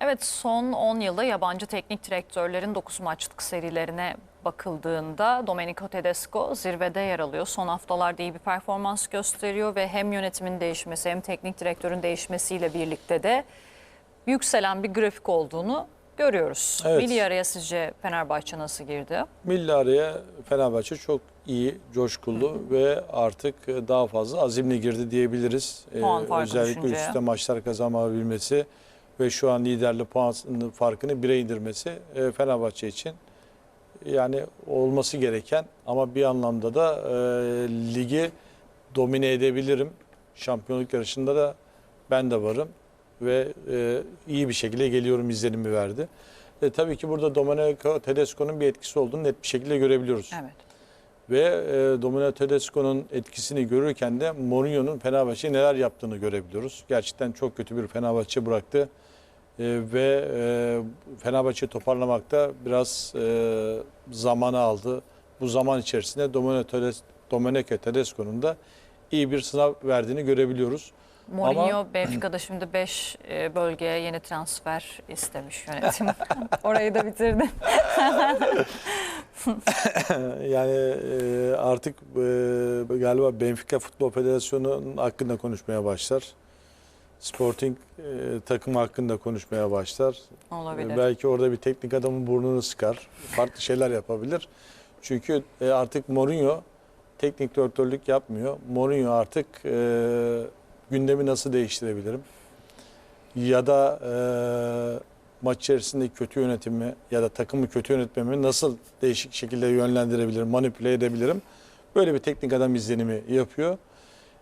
Evet son 10 yılda yabancı teknik direktörlerin 9 maçlık serilerine bakıldığında Domenico Tedesco zirvede yer alıyor. Son haftalarda iyi bir performans gösteriyor ve hem yönetimin değişmesi hem teknik direktörün değişmesiyle birlikte de yükselen bir grafik olduğunu görüyoruz. Evet. Milli araya sizce Fenerbahçe nasıl girdi? Milli araya Fenerbahçe çok iyi, coşkulu ve artık daha fazla azimli girdi diyebiliriz. Ee, Puan farkı özellikle düşünce. üstte maçlar kazanabilmesi ve şu an liderli puan farkını bire indirmesi e, Fenerbahçe için yani olması gereken ama bir anlamda da e, ligi domine edebilirim. Şampiyonluk yarışında da ben de varım ve e, iyi bir şekilde geliyorum izlenimi verdi. E, tabii ki burada Domenico Tedesco'nun bir etkisi olduğunu net bir şekilde görebiliyoruz. Evet. Ve e, Domenico Tedesco'nun etkisini görürken de Mourinho'nun Fenerbahçe'ye neler yaptığını görebiliyoruz. Gerçekten çok kötü bir Fenerbahçe bıraktı. E, ve e, Fenerbahçe toparlamakta biraz e, zamanı aldı. Bu zaman içerisinde Domenico Tedes- Domenico Tedesco'nun da iyi bir sınav verdiğini görebiliyoruz. Mourinho Benfica'da şimdi 5 bölgeye yeni transfer istemiş yönetim. Orayı da bitirdi. Yani e, artık e, galiba Benfica Futbol Federasyonu'nun hakkında konuşmaya başlar. Sporting e, takımı hakkında konuşmaya başlar. Olabilir. E, belki orada bir teknik adamın burnunu sıkar. Farklı şeyler yapabilir. Çünkü e, artık Mourinho teknik direktörlük yapmıyor. Mourinho artık e, gündemi nasıl değiştirebilirim? Ya da e, maç içerisindeki kötü yönetimi ya da takımı kötü yönetmemi nasıl değişik şekilde yönlendirebilirim, manipüle edebilirim? Böyle bir teknik adam izlenimi yapıyor.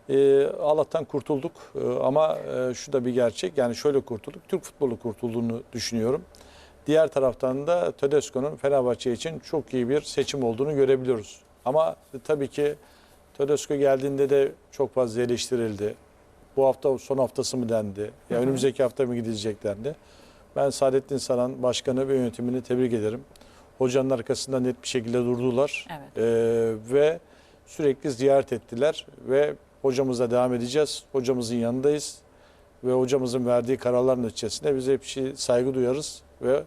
E, Allah'tan kurtulduk E, ama e, şu da bir gerçek yani şöyle kurtulduk. Türk futbolu kurtulduğunu düşünüyorum. Diğer taraftan da Tedesco'nun Fenerbahçe için çok iyi bir seçim olduğunu görebiliyoruz. Ama tabii ki Tedesco geldiğinde de çok fazla eleştirildi. Bu hafta son haftası mı dendi? Ya önümüzdeki hafta mı gidilecek dendi. Ben Saadettin Saran başkanı ve yönetimini tebrik ederim. Hocanın arkasında net bir şekilde durdular. Evet. Ee, ve sürekli ziyaret ettiler ve hocamızla devam edeceğiz. Hocamızın yanındayız ve hocamızın verdiği kararlar neticesinde biz hep şey, saygı duyarız ve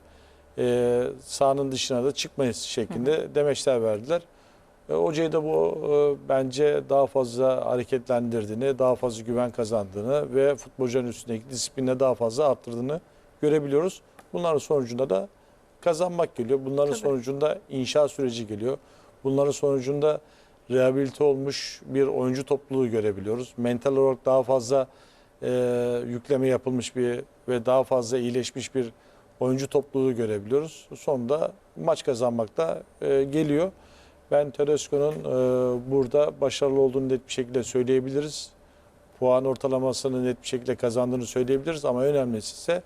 e, sahanın dışına da çıkmayız şeklinde demeçler verdiler. E, hocayı da bu e, bence daha fazla hareketlendirdiğini, daha fazla güven kazandığını ve futbolcuların üstündeki disipline daha fazla arttırdığını görebiliyoruz. Bunların sonucunda da kazanmak geliyor. Bunların Tabii. sonucunda inşa süreci geliyor. Bunların sonucunda rehabilite olmuş bir oyuncu topluluğu görebiliyoruz. Mental olarak daha fazla e, yükleme yapılmış bir ve daha fazla iyileşmiş bir oyuncu topluluğu görebiliyoruz. Sonunda maç kazanmakta e, geliyor. Ben Tedesco'nun e, burada başarılı olduğunu net bir şekilde söyleyebiliriz. Puan ortalamasını net bir şekilde kazandığını söyleyebiliriz ama önemlisi ise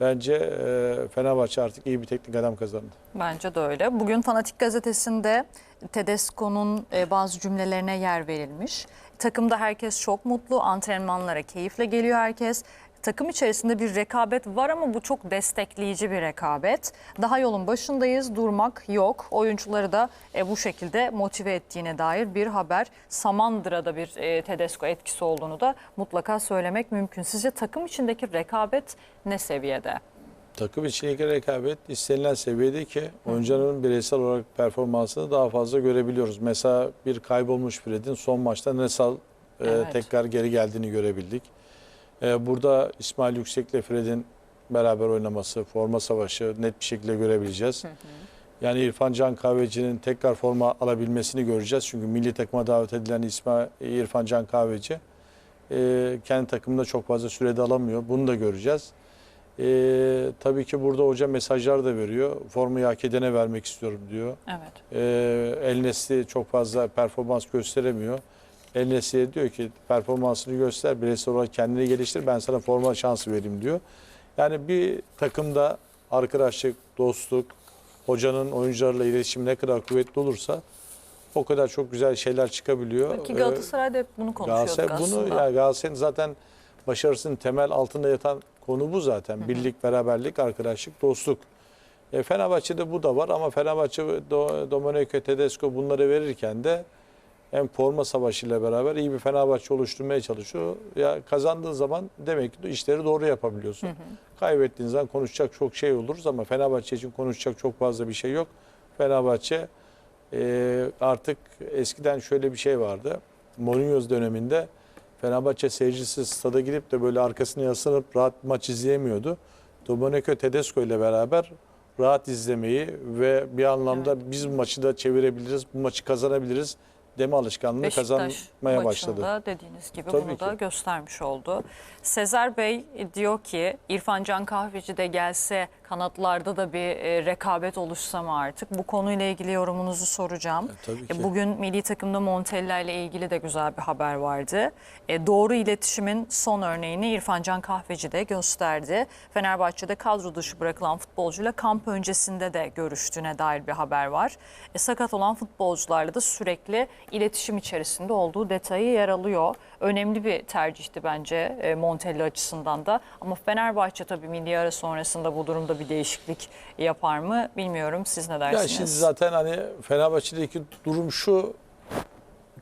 bence e, Fenerbahçe artık iyi bir teknik adam kazandı. Bence de öyle. Bugün Fanatik Gazetesi'nde Tedesco'nun e, bazı cümlelerine yer verilmiş. Takımda herkes çok mutlu, antrenmanlara keyifle geliyor herkes. Takım içerisinde bir rekabet var ama bu çok destekleyici bir rekabet. Daha yolun başındayız, durmak yok. Oyuncuları da e, bu şekilde motive ettiğine dair bir haber. Samandıra'da bir e, Tedesco etkisi olduğunu da mutlaka söylemek mümkün. Sizce takım içindeki rekabet ne seviyede? Takım içindeki rekabet istenilen seviyede ki oyuncuların bireysel olarak performansını daha fazla görebiliyoruz. Mesela bir kaybolmuş Fred'in son maçta nasıl e, Evet. tekrar geri geldiğini görebildik. E, burada İsmail Yüksek'le Fred'in beraber oynaması, forma savaşı net bir şekilde görebileceğiz. Yani İrfan Can Kahveci'nin tekrar forma alabilmesini göreceğiz. Çünkü milli takıma davet edilen İsmail İrfan Can Kahveci e, kendi takımında çok fazla sürede alamıyor. Bunu da göreceğiz. Ee, tabii ki burada hoca mesajlar da veriyor. Formayı hak edene vermek istiyorum diyor. Evet. Ee, El Nesli çok fazla performans gösteremiyor. El Nesli'ye diyor ki performansını göster, bireysel olarak kendini geliştir, ben sana forma şansı vereyim diyor. Yani bir takımda arkadaşlık, dostluk, hocanın oyuncularla iletişimi ne kadar kuvvetli olursa o kadar çok güzel şeyler çıkabiliyor. Ki Ee, Galatasaray'da hep bunu konuşuyorduk Galatasaray bunu aslında. yani Galatasaray'ın zaten başarısının temel altında yatan konu bu zaten. Birlik, beraberlik, arkadaşlık, dostluk. E, Fenerbahçe'de bu da var ama Fenerbahçe Do- Domenico Tedesco bunları verirken de hem forma savaşıyla beraber iyi bir Fenerbahçe oluşturmaya çalışıyor. Ya kazandığın zaman demek ki işleri doğru yapabiliyorsun. Kaybettiğin zaman konuşacak çok şey oluruz ama Fenerbahçe için konuşacak çok fazla bir şey yok. Fenerbahçe e, artık eskiden şöyle bir şey vardı. Mourinho döneminde Fenerbahçe seyircisi stada gidip de böyle arkasına yaslanıp rahat maç izleyemiyordu. Domenico Tedesco ile beraber rahat izlemeyi ve bir anlamda biz bu maçı da çevirebiliriz, bu maçı kazanabiliriz deme alışkanlığı Beşiktaş kazanmaya başladı. dediğiniz gibi Tabii bunu ki. da göstermiş oldu. Sezer Bey diyor ki İrfan Can Kahveci de gelse kanatlarda da bir e, rekabet oluşsa mı artık? Bu konuyla ilgili yorumunuzu soracağım. E, tabii E, ki. Bugün milli takımda Montella ile ilgili de güzel bir haber vardı. E, doğru iletişimin son örneğini İrfan Can Kahveci de gösterdi. Fenerbahçe'de kadro dışı bırakılan futbolcuyla kamp öncesinde de görüştüğüne dair bir haber var. E, sakat olan futbolcularla da sürekli iletişim içerisinde olduğu detayı yer alıyor. Önemli bir tercihti bence e, Montella açısından da. Ama Fenerbahçe tabii milli ara sonrasında bu durumda bir değişiklik yapar mı bilmiyorum. Siz ne Ya dersiniz? şimdi zaten hani Fenerbahçe'deki durum şu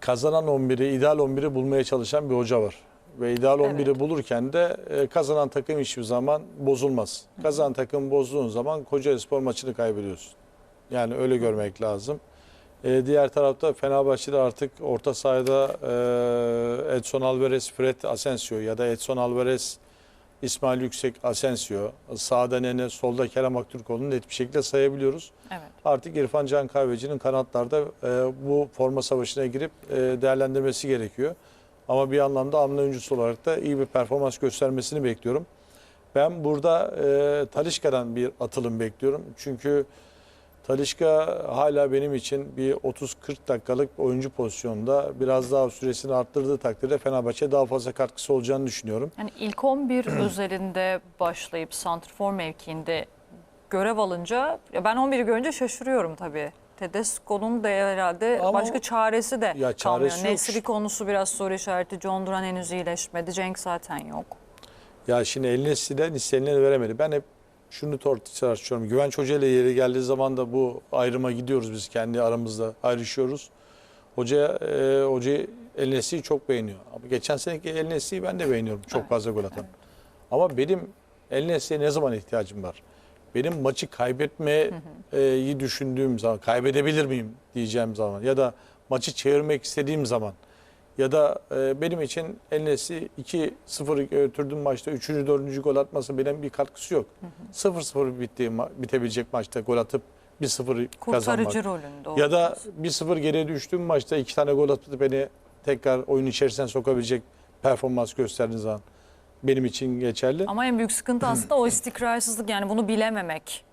kazanan 11'i, ideal 11'i bulmaya çalışan bir hoca var. Ve ideal 11'i bulurken de e, kazanan takım hiçbir zaman bozulmaz. Kazanan takım bozduğun zaman Kocaeli Spor maçını kaybediyorsun. Yani öyle görmek lazım. E, diğer tarafta Fenerbahçe'de artık orta sahada e, Edson Alvarez, Fred Asensio ya da Edson Alvarez, İsmail Yüksek, Asensio, sağda Nene, solda Kerem Aktürkoğlu'nu net bir şekilde sayabiliyoruz. Evet. Artık İrfan Can Kahveci'nin kanatlarda e, bu forma savaşına girip e, değerlendirmesi gerekiyor. Ama bir anlamda hamle oyuncusu olarak da iyi bir performans göstermesini bekliyorum. Ben burada e, Talişka'dan bir atılım bekliyorum. Çünkü Talişka hala benim için bir 30-40 dakikalık oyuncu pozisyonda biraz daha süresini arttırdığı takdirde Fenerbahçe daha fazla katkısı olacağını düşünüyorum. Yani ilk 11 özelinde başlayıp santrfor mevkiinde görev alınca ben 11'i görünce şaşırıyorum tabii. Tedesco'nun da herhalde Ama- başka çaresi de Ya kalmıyor. çaresi yok. Nesri konusu biraz soru işareti. John Duran henüz iyileşmedi. Cenk zaten yok. Ya şimdi eline silen istenileni veremedi. Ben hep şunu tartışıyorum. Güvenç Hoca ile yeri geldiği zaman da bu ayrıma gidiyoruz biz kendi aramızda ayrışıyoruz. Hoca e, hocayı El çok beğeniyor. Ama geçen seneki El ben de beğeniyorum. Çok Evet, fazla gol atan. Ama benim El ne zaman ihtiyacım var? Benim maçı kaybetmeyi düşündüğüm zaman, kaybedebilir miyim diyeceğim zaman ya da maçı çevirmek istediğim zaman ya da e, benim için El Nesri 2-0 götürdüğüm maçta 3. 4. gol atması benim bir katkısı yok. 0-0 bittiği ma- bitebilecek maçta gol atıp 1-0 kazanmak. Kurtarıcı rolünde. Ya da olması. 1-0 geriye düştüğüm maçta 2 tane gol atıp beni tekrar oyun içerisine sokabilecek performans gösterdiğiniz zaman benim için geçerli. Ama en büyük sıkıntı aslında o istikrarsızlık yani bunu bilememek.